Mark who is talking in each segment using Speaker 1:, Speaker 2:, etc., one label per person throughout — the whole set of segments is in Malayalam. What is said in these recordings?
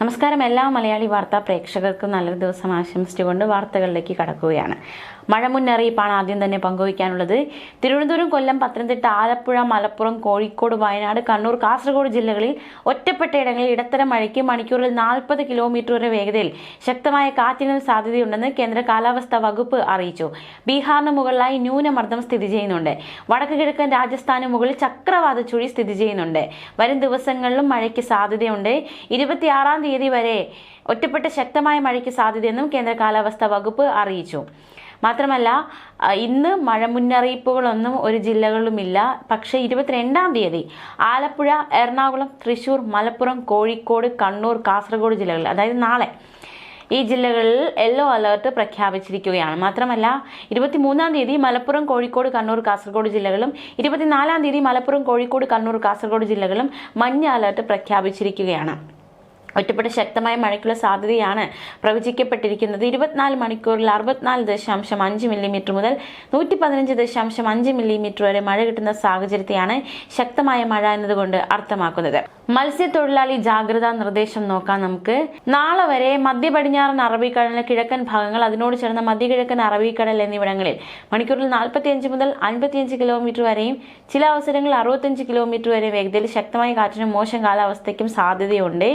Speaker 1: നമസ്കാരം എല്ലാ മലയാളി വാർത്താ പ്രേക്ഷകർക്കും നല്ലൊരു ദിവസം ആശംസിച്ചുകൊണ്ട് വാർത്തകളിലേക്ക് കടക്കുകയാണ് മഴ മുന്നറിയിപ്പാണ് ആദ്യം തന്നെ പങ്കുവയ്ക്കാനുള്ളത് തിരുവനന്തപുരം കൊല്ലം പത്തനംതിട്ട ആലപ്പുഴ മലപ്പുറം കോഴിക്കോട് വയനാട് കണ്ണൂർ കാസർഗോഡ് ജില്ലകളിൽ ഒറ്റപ്പെട്ട ഇടങ്ങളിൽ ഇടത്തരം മഴയ്ക്ക് മണിക്കൂറിൽ നാൽപ്പത് കിലോമീറ്റർ വരെ വേഗതയിൽ ശക്തമായ കാറ്റിന് സാധ്യതയുണ്ടെന്ന് കേന്ദ്ര കാലാവസ്ഥാ വകുപ്പ് അറിയിച്ചു ബീഹാറിന് മുകളിലായി ന്യൂനമർദ്ദം സ്ഥിതി ചെയ്യുന്നുണ്ട് വടക്ക് കിഴക്കൻ രാജസ്ഥാന് മുകളിൽ ചക്രവാത ചുഴി സ്ഥിതി ചെയ്യുന്നുണ്ട് വരും ദിവസങ്ങളിലും മഴയ്ക്ക് സാധ്യതയുണ്ട് ഇരുപത്തിയാറാം തീയതി വരെ ഒറ്റപ്പെട്ട ശക്തമായ മഴയ്ക്ക് സാധ്യതയെന്നും കേന്ദ്ര കാലാവസ്ഥാ വകുപ്പ് അറിയിച്ചു മാത്രമല്ല ഇന്ന് മഴ മുന്നറിയിപ്പുകളൊന്നും ഒരു ജില്ലകളിലുമില്ല പക്ഷേ ഇരുപത്തിരണ്ടാം തീയതി ആലപ്പുഴ എറണാകുളം തൃശൂർ മലപ്പുറം കോഴിക്കോട് കണ്ണൂർ കാസർഗോഡ് ജില്ലകളിൽ അതായത് നാളെ ഈ ജില്ലകളിൽ യെല്ലോ അലേർട്ട് പ്രഖ്യാപിച്ചിരിക്കുകയാണ് മാത്രമല്ല ഇരുപത്തിമൂന്നാം തീയതി മലപ്പുറം കോഴിക്കോട് കണ്ണൂർ കാസർഗോഡ് ജില്ലകളും ഇരുപത്തിനാലാം തീയതി മലപ്പുറം കോഴിക്കോട് കണ്ണൂർ കാസർഗോഡ് ജില്ലകളും മഞ്ഞ അലേർട്ട് പ്രഖ്യാപിച്ചിരിക്കുകയാണ് ഒറ്റപ്പെട്ട ശക്തമായ മഴയ്ക്കുള്ള സാധ്യതയാണ് പ്രവചിക്കപ്പെട്ടിരിക്കുന്നത് ഇരുപത്തിനാല് മണിക്കൂറിൽ അറുപത്തിനാല് ദശാംശം അഞ്ച് മില്ലിമീറ്റർ മുതൽ നൂറ്റി പതിനഞ്ച് ദശാംശം അഞ്ച് മില്ലിമീറ്റർ വരെ മഴ കിട്ടുന്ന സാഹചര്യത്തെയാണ് ശക്തമായ മഴ എന്നതുകൊണ്ട് അർത്ഥമാക്കുന്നത് മത്സ്യത്തൊഴിലാളി ജാഗ്രതാ നിർദ്ദേശം നോക്കാം നമുക്ക് നാളെ വരെ മധ്യ പടിഞ്ഞാറൻ അറബിക്കടലിന് കിഴക്കൻ ഭാഗങ്ങൾ അതിനോട് ചേർന്ന മധ്യകിഴക്കൻ അറബിക്കടൽ എന്നിവിടങ്ങളിൽ മണിക്കൂറിൽ നാൽപ്പത്തിയഞ്ച് മുതൽ അൻപത്തിയഞ്ച് കിലോമീറ്റർ വരെയും ചില അവസരങ്ങളിൽ അറുപത്തഞ്ച് കിലോമീറ്റർ വരെ വേഗതയിൽ ശക്തമായ കാറ്റിനും മോശം കാലാവസ്ഥയ്ക്കും സാധ്യതയുണ്ട്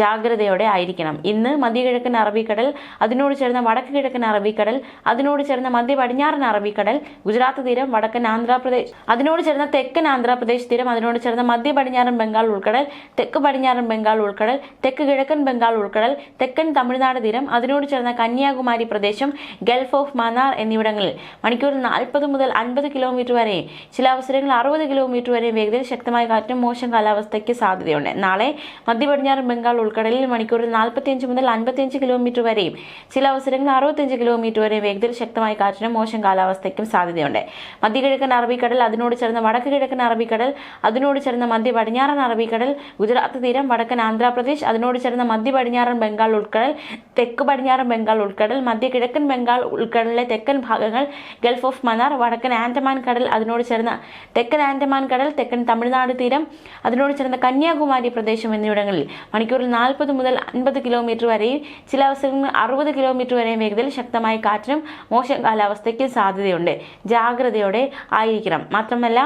Speaker 1: ജാഗ്രതയോടെ ആയിരിക്കണം ഇന്ന് മധ്യകിഴക്കൻ അറബിക്കടൽ അതിനോട് ചേർന്ന വടക്ക് കിഴക്കൻ അറബിക്കടൽ അതിനോട് ചേർന്ന മധ്യ പടിഞ്ഞാറൻ അറബിക്കടൽ ഗുജറാത്ത് തീരം വടക്കൻ ആന്ധ്രാപ്രദേശ് അതിനോട് ചേർന്ന തെക്കൻ ആന്ധ്രാപ്രദേശ് തീരം അതിനോട് ചേർന്ന മധ്യ പടിഞ്ഞാറൻ ബംഗാൾ ഉൾക്കടൽ തെക്ക് പടിഞ്ഞാറൻ ബംഗാൾ ഉൾക്കടൽ തെക്ക് കിഴക്കൻ ബംഗാൾ ഉൾക്കടൽ തെക്കൻ തമിഴ്നാട് തീരം അതിനോട് ചേർന്ന കന്യാകുമാരി പ്രദേശം ഗൾഫ് ഓഫ് മന്നാർ എന്നിവിടങ്ങളിൽ മണിക്കൂറിൽ നാൽപ്പത് മുതൽ അൻപത് കിലോമീറ്റർ വരെ ചില അവസരങ്ങളിൽ അറുപത് കിലോമീറ്റർ വരെ വേഗതയിൽ ശക്തമായ കാറ്റും മോശം കാലാവസ്ഥയ്ക്ക് സാധ്യതയുണ്ട് നാളെ മധ്യ പടിഞ്ഞാറൻ ബംഗാൾ ഉൾക്കടലിൽ മണിക്കൂറിൽ നാൽപ്പത്തിയഞ്ച് മുതൽ അൻപത്തിയഞ്ച് കിലോമീറ്റർ വരെയും ചില അവസരങ്ങളിൽ അറുപത്തിയഞ്ച് കിലോമീറ്റർ വരെയും വേഗതയിൽ ശക്തമായ കാറ്റിനും മോശം കാലാവസ്ഥയ്ക്കും സാധ്യതയുണ്ട് മധ്യകിഴക്കൻ അറബിക്കടൽ അതിനോട് ചേർന്ന വടക്ക് കിഴക്കൻ അറബിക്കടൽ അതിനോട് ചേർന്ന മധ്യ പടിഞ്ഞാറൻ അറബിക്കടൽ ഗുജറാത്ത് തീരം വടക്കൻ ആന്ധ്രാപ്രദേശ് അതിനോട് ചേർന്ന മധ്യ പടിഞ്ഞാറൻ ബംഗാൾ ഉൾക്കടൽ തെക്ക് പടിഞ്ഞാറൻ ബംഗാൾ ഉൾക്കടൽ മധ്യ കിഴക്കൻ ബംഗാൾ ഉൾക്കടലിലെ തെക്കൻ ഭാഗങ്ങൾ ഗൾഫ് ഓഫ് മനാർ വടക്കൻ ആൻഡമാൻ കടൽ അതിനോട് ചേർന്ന തെക്കൻ ആൻഡമാൻ കടൽ തെക്കൻ തമിഴ്നാട് തീരം അതിനോട് ചേർന്ന കന്യാകുമാരി പ്രദേശം എന്നിവിടങ്ങളിൽ മണിക്കൂറിൽ നാൽപ്പത് മുതൽ അൻപത് കിലോമീറ്റർ വരെയും ചില അവസരങ്ങളിൽ അറുപത് കിലോമീറ്റർ വരെയും വേഗതയിൽ ശക്തമായ കാറ്റിനും മോശം കാലാവസ്ഥയ്ക്കും സാധ്യതയുണ്ട് ജാഗ്രതയോടെ ആയിരിക്കണം മാത്രമല്ല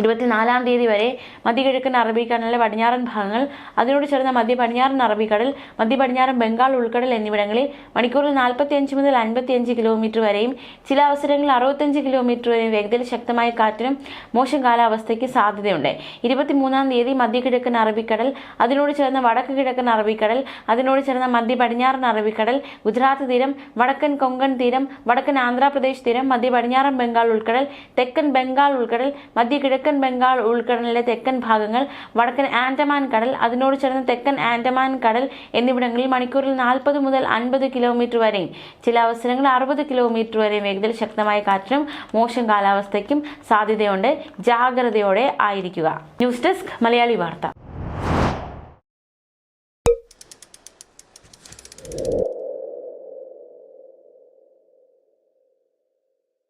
Speaker 1: ഇരുപത്തിനാലാം തീയതി വരെ മധ്യകിഴക്കൻ അറബിക്കടലിലെ പടിഞ്ഞാറൻ ഭാഗങ്ങൾ അതിനോട് ചേർന്ന മധ്യ പടിഞ്ഞാറൻ അറബിക്കടൽ മധ്യ പടിഞ്ഞാറൻ ബംഗാൾ ഉൾക്കടൽ എന്നിവിടങ്ങളിൽ മണിക്കൂറിൽ നാൽപ്പത്തിയഞ്ച് മുതൽ അൻപത്തിയഞ്ച് കിലോമീറ്റർ വരെയും ചില അവസരങ്ങളിൽ അറുപത്തഞ്ച് കിലോമീറ്റർ വരെയും വേഗതയിൽ ശക്തമായ കാറ്റിനും മോശം കാലാവസ്ഥയ്ക്ക് സാധ്യതയുണ്ട് ഇരുപത്തിമൂന്നാം തീയതി മധ്യകിഴക്കൻ അറബിക്കടൽ അതിനോട് ചേർന്ന വടക്ക് കിഴക്കൻ അറബിക്കടൽ അതിനോട് ചേർന്ന മധ്യ പടിഞ്ഞാറൻ അറബിക്കടൽ ഗുജറാത്ത് തീരം വടക്കൻ കൊങ്കൺ തീരം വടക്കൻ ആന്ധ്രാപ്രദേശ് തീരം മധ്യ പടിഞ്ഞാറൻ ബംഗാൾ ഉൾക്കടൽ തെക്കൻ ബംഗാൾ ഉൾക്കടൽ മധ്യ കിഴക്കൻ ബംഗാൾ ഉൾക്കടലിലെ തെക്കൻ ഭാഗങ്ങൾ വടക്കൻ ആൻഡമാൻ കടൽ അതിനോട് ചേർന്ന് തെക്കൻ ആൻഡമാൻ കടൽ എന്നിവിടങ്ങളിൽ മണിക്കൂറിൽ നാൽപ്പത് മുതൽ അൻപത് കിലോമീറ്റർ വരെയും ചില അവസരങ്ങളിൽ അറുപത് കിലോമീറ്റർ വരെയും വേഗത്തിൽ ശക്തമായ കാറ്റിനും മോശം കാലാവസ്ഥയ്ക്കും സാധ്യതയുണ്ട് ജാഗ്രതയോടെ ആയിരിക്കുക ന്യൂസ് ഡെസ്ക് മലയാളി വാർത്ത